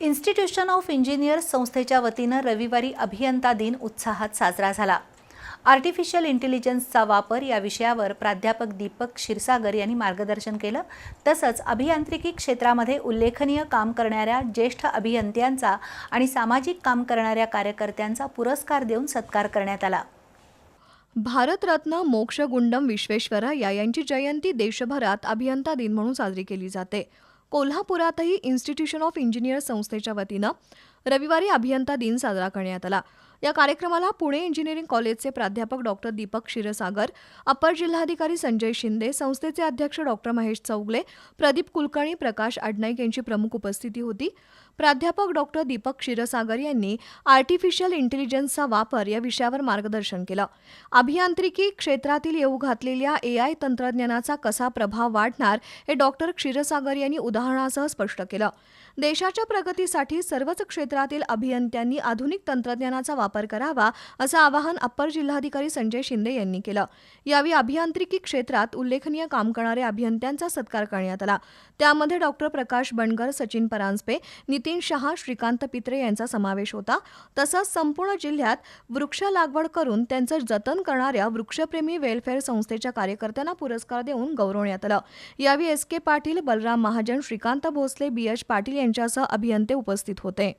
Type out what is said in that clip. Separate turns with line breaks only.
Institution of engineers संस्थेच्या वतीनं रविवारी अभियंता दिन उत्साहात साजरा झाला. आर्टिफिशियल इंटेलिजन्सचा वापर या विषयावर प्राध्यापक दीपक क्षीरसागर यांनी मार्गदर्शन केलं. तसंच अभियांत्रिकी क्षेत्रामध्ये उल्लेखनीय काम करणाऱ्या ज्येष्ठ अभियंत्यांचा आणि सामाजिक काम करणाऱ्या कार्यकर्त्यांचा पुरस्कार देऊन सत्कार करण्यात आला.
भारतरत्न मोक्षगुंडम विश्वेश्वरय्या यांची जयंती देशभरात अभियंता दिन म्हणून साजरी केली जाते. कोल्हापुरातही इन्स्टिट्यूशन ऑफ इंजिनियर्स संस्थेच्या वतीनं रविवारी अभियंता दिन साजरा करण्यात आला. या कार्यक्रमाला पुणे इंजिनिअरिंग कॉलेजचे प्राध्यापक डॉक्टर दीपक क्षीरसागर अपर जिल्हाधिकारी संजय शिंदे संस्थेचे अध्यक्ष डॉक्टर महेश चौगले प्रदीप कुलकर्णी प्रकाश आडनाईक यांची प्रमुख उपस्थिती होती. प्राध्यापक डॉक्टर दीपक क्षीरसागर यांनी आर्टिफिशियल इंटेलिजन्सचा वापर या विषयावर मार्गदर्शन केलं. अभियांत्रिकी क्षेत्रातील येऊ घातलेल्या ए आय तंत्रज्ञानाचा कसा प्रभाव वाढणार हे डॉक्टर क्षीरसागर यांनी उदाहरणासह स्पष्ट केलं. देशाच्या प्रगतीसाठी सर्वच क्षेत्रातील अभियंत्यांनी आधुनिक तंत्रज्ञानाचा वापर करावा असं आवाहन अप्पर जिल्हाधिकारी संजय शिंदे यांनी केलं. यावेळी अभियांत्रिकी क्षेत्रात उल्लेखनीय काम करणाऱ्या अभियंत्यांचा सत्कार करण्यात आला. त्यामध्ये डॉक्टर प्रकाश बणगर सचिन परांजपे नितीन शहा श्रीकांत पित्रे यांचा समावेश होता. तसंच संपूर्ण जिल्ह्यात वृक्ष लागवड करून त्यांचं जतन करणाऱ्या वृक्षप्रेमी वेलफेअर संस्थेच्या कार्यकर्त्यांना पुरस्कार देऊन गौरवण्यात आलं. यावेळी S K Patil Balram Mahajan Shrikant Bhosale B H Patil यांच्यासह अभियंते उपस्थित होते.